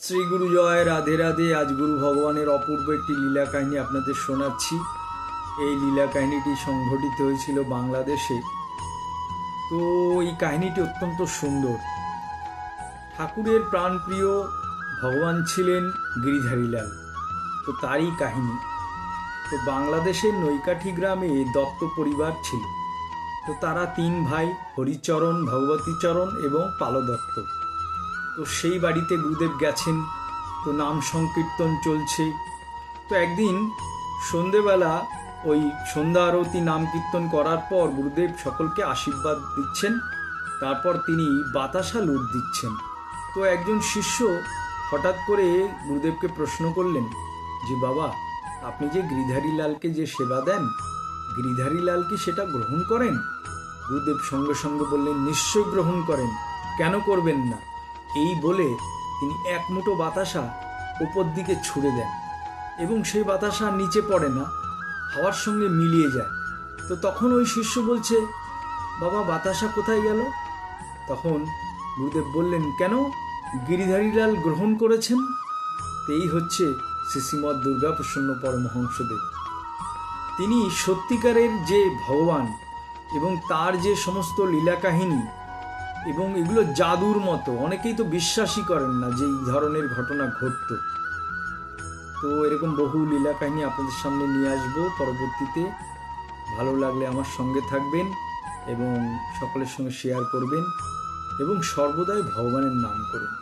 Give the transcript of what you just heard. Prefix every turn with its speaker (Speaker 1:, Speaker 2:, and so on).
Speaker 1: শ্রী গুরু জয়, রাধে রাধে। আজ গুরু ভগবানের অপূর্ব একটি লীলা কাহিনী আপনাদের শোনাচ্ছি। এই লীলা কাহিনীটি সংঘটিত হয়েছিল বাংলাদেশে। তো এই কাহিনীটি অত্যন্ত সুন্দর। ঠাকুরের প্রাণপ্রিয় ভগবান ছিলেন গিরিধারীলাল। তো তারই কাহিনী। তো বাংলাদেশের নৈকাঠি গ্রামে দত্ত পরিবার ছিল। তো তারা তিন ভাই, হরিচরণ, ভগবতীচরণ এবং পালদত্ত। তো সেই বাড়িতে গুরুদেব গেছেন, তো নাম সংকীর্তন চলছে। তো একদিন সন্ধেবেলা ওই সন্ধ্যা আরতি নাম কীর্তন করার পর গুরুদেব সকলকে আশীর্বাদ দিচ্ছেন, তারপর তিনি বাতাসা লুট দিচ্ছেন। তো একজন শিষ্য হঠাৎ করে গুরুদেবকে প্রশ্ন করলেন যে বাবা, আপনি যে গিরিধারী লালকে যে সেবা দেন গিরিধারী লাল কি সেটা গ্রহণ করেন? গুরুদেব সঙ্গে সঙ্গে বললেন, নিশ্চয় গ্রহণ করেন, কেন করবেন না? এই বলে তিনি এক মুঠো বাতাসা উপর দিকে ছুড়ে দেন এবং সেই বাতাসা নিচে পড়ে না, হাওয়ার সঙ্গে মিলিয়ে যায়। তো তখন ওই শিষ্য বলছে, বাবা, বাতাসা কোথায় গেল? তখন গুরুদেব বললেন, কেন? গিরিধারীলাল গ্রহণ করেছেন? এই হচ্ছে শ্রীশ্রীমৎ দুর্গা প্রসন্ন পরমহংসদেব। তিনি সত্যিকারের যে ভগবান এবং তার যে সমস্ত লীলা কাহিনী এবং এগুলো জাদুর মতো। অনেকেই তো বিশ্বাসই করেন না যে এই ধরনের ঘটনা ঘটত। তো এরকম বহু লীলা কাহিনী আপনাদের সামনে নিয়ে আসব পরবর্তীতে। ভালো লাগলে আমার সঙ্গে থাকবেন এবং সকলের সঙ্গে শেয়ার করবেন এবং সর্বদাই ভগবানের নাম করুন।